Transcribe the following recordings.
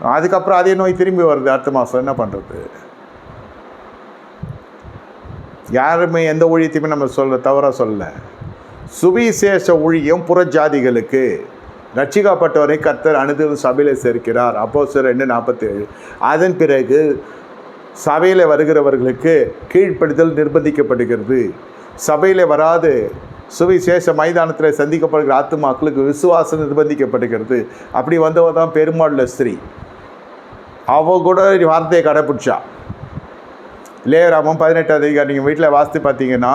அதுக்கப்புறம் அதே நோய் திரும்பி வருது அடுத்த மாதம். என்ன பண்ணுறது யாருமே எந்த ஊழியத்தையுமே நம்ம சொல்ல தவறாக சொல்ல சுவிசேஷ ஊழியம் புறஜாதிகளுக்கு. ரட்சிக்கப்பட்டவரை கர்த்தர் அனுதினம் சபையில் சேர்க்கிறார். அப்போ சார் ரெண்டு நாற்பத்தேழு. அதன் பிறகு சபையில் வருகிறவர்களுக்கு கீழ்ப்படுதல் நிர்பந்திக்கப்படுகிறது. சபையில் வராது. சுவிசேஷ மைதானத்தில் சந்திக்கப்படுகிற ஆத்துமாக்களுக்கு விசுவாசம் நிர்பந்திக்கப்படுகிறது. அப்படி வந்தவர் தான் பெருமாள் ஸ்திரீ. அவ கூட வார்த்தையை கடைப்பிடிச்சா. லேராமம் பதினெட்டாம் அதிகாரம் நீங்கள் வீட்டில் வாசித்து பார்த்தீங்கன்னா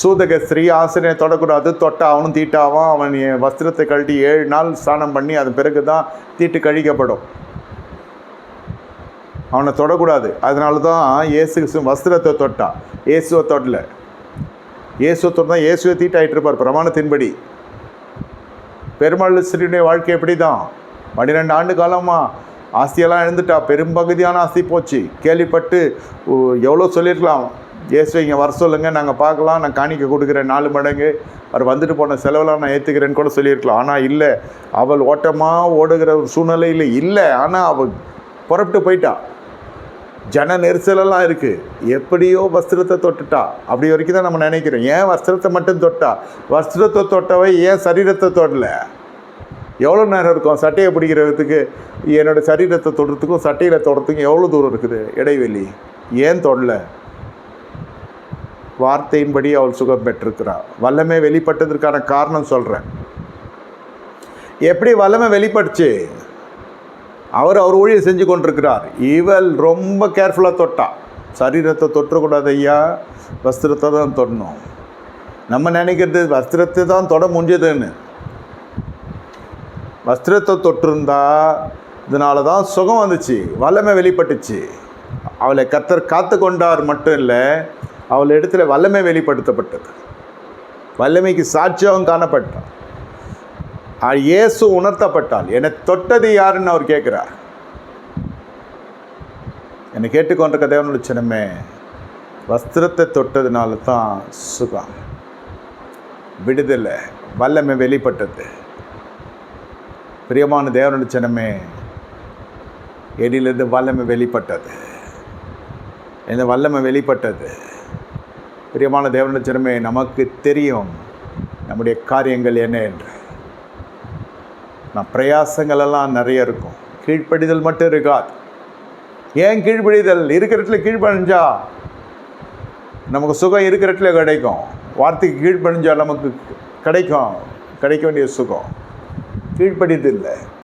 சூதக ஸ்ரீ ஆசிரியனை தொடக்கூடாது தொட்டா அவனும் தீட்டாவான் அவன் வஸ்திரத்தை கழட்டி ஏழு நாள் ஸ்நானம் பண்ணி அது பிறகு தான் தீட்டு கழிக்கப்படும். அவனை தொடக்கூடாது. அதனால தான் இயேசு கிறிஸ்து வஸ்திரத்தை தொட்டா. இயேசுவை தொடல இயேசுவை தொட்டா இயேசுவை தீட்டாயிட்டு இருப்பார் பிரமாணத்தின்படி. பெருமாள் ஸ்ரீனுடைய வாழ்க்கை எப்படி தான் பன்னிரெண்டு ஆண்டு காலமாக ஆஸ்தியெல்லாம் எழுந்துட்டா பெரும்பகுதியான ஆஸ்தி போச்சு. கேள்விப்பட்டு எவ்வளோ சொல்லியிருக்கலாம். இயேசு இங்கே வர சொல்லுங்கள் நாங்கள் பார்க்கலாம் நான் காணிக்க கொடுக்குறேன் நாலு மடங்கு. அவர் வந்துட்டு போன செலவெல்லாம் நான் ஏற்றுக்கிறேன்னு கூட சொல்லியிருக்கலாம். ஆனால் இல்லை. அவள் ஓட்டமாக ஓடுகிற ஒரு சூழ்நிலையில் இல்லை. ஆனால் அவள் புறப்பட்டு போயிட்டா. ஜன நெரிசலெல்லாம் இருக்குது எப்படியோ வஸ்திரத்தை தொட்டுட்டா. அப்படி வரைக்கும் தான் நம்ம நினைக்கிறோம். ஏன் வஸ்திரத்தை மட்டும் தொட்டா? வஸ்திரத்தை தொட்டவை ஏன் சரீரத்தை தொடலை? எவ்வளோ நேரம் இருக்கும்? சட்டையை பிடிக்கிறதுக்கு என்னோடய சரீரத்தை தொடுறதுக்கும் சட்டையில் தொடுறதுக்கும் எவ்வளோ தூரம் இருக்குது? இடைவெளி. ஏன் தொடல? வார்த்தையின்படி அவள் சுகம் பெற்றிருக்கிறாள் வல்லமை வெளிப்பட்டதற்கான காரணம் சொல்கிறேன் எப்படி வல்லமை வெளிப்பட்டுச்சு அவர் அவர் ஊழியர் செஞ்சு கொண்டிருக்கிறார். இவள் ரொம்ப கேர்ஃபுல்லாக தொட்டா. சரீரத்தை தொற்றக்கூடாது ஐயா. வஸ்திரத்தை தான் தொடணும். நம்ம நினைக்கிறது வஸ்திரத்தை தான் தொட முடிஞ்சதுன்னு. வஸ்திரத்தை தொட்டிருந்தா இதனால தான் சுகம் வந்துச்சு வல்லமை வெளிப்பட்டுச்சு. அவளை கத்தர் காத்து கொண்டார் மட்டும் இல்லை அவள் இடத்துல வல்லமை வெளிப்படுத்தப்பட்டது. வல்லமைக்கு சாட்சியாகவும் காணப்பட்டார் இயேசு உணர்த்தப்பட்டால் என்னை தொட்டது யாருன்னு அவர் கேட்குறார். என்னை கேட்டுக்கொண்டிருக்க தேவனுடைய சின்னமே வஸ்திரத்தை தொட்டதுனால தான் சுகம். விடுதலை வல்லமை வெளிப்பட்டது. பிரியமான தேவனுடைய சின்னமே எடியிலிருந்து வல்லமை வெளிப்பட்டது. இந்த வல்லமை வெளிப்பட்டது. பிரியமான தேவனுடைய சின்னமே நமக்கு தெரியும் நம்முடைய காரியங்கள் என்ன என்று. நான் பிரயாசங்களெல்லாம் நிறைய இருக்கும். கீழ்ப்படிதல் மட்டும் இருக்காது. ஏன் கீழ்ப்படிதல்? இருக்கிற இடத்துல கீழ்ப்படிஞ்சா நமக்கு சுகம் இருக்கிற இடத்துல கிடைக்கும். வார்த்தைக்கு கீழ்ப்பணிஞ்சால் நமக்கு கிடைக்கும். கிடைக்க வேண்டிய சுகம். கீழ்ப்படியதில்லை.